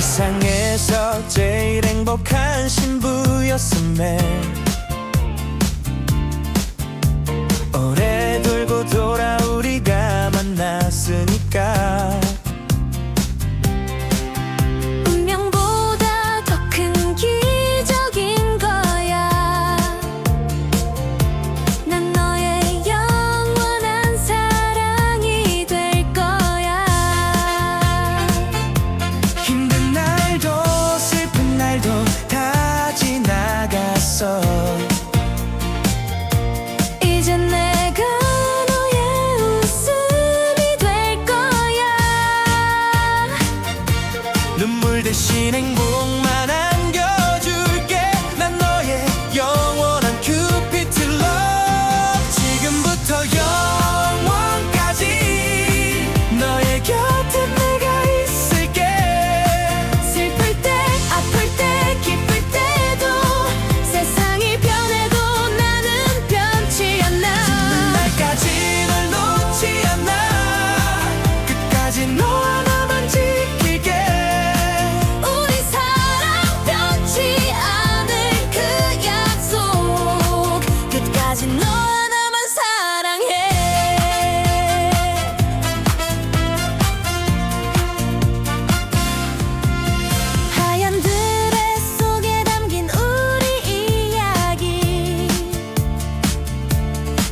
세상에서 제일 행복한 신부였음에 대신 행복.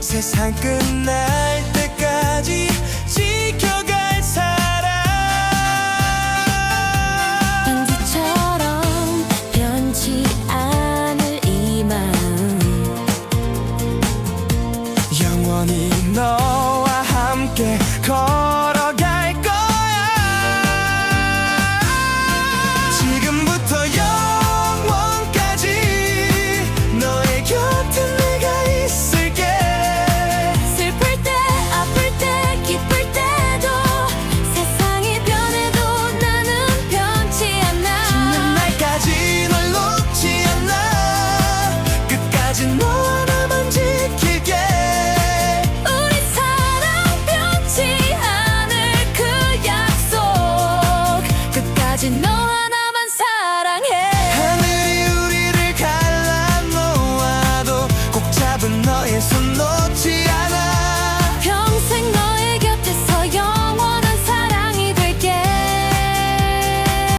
세상 끝날 때까지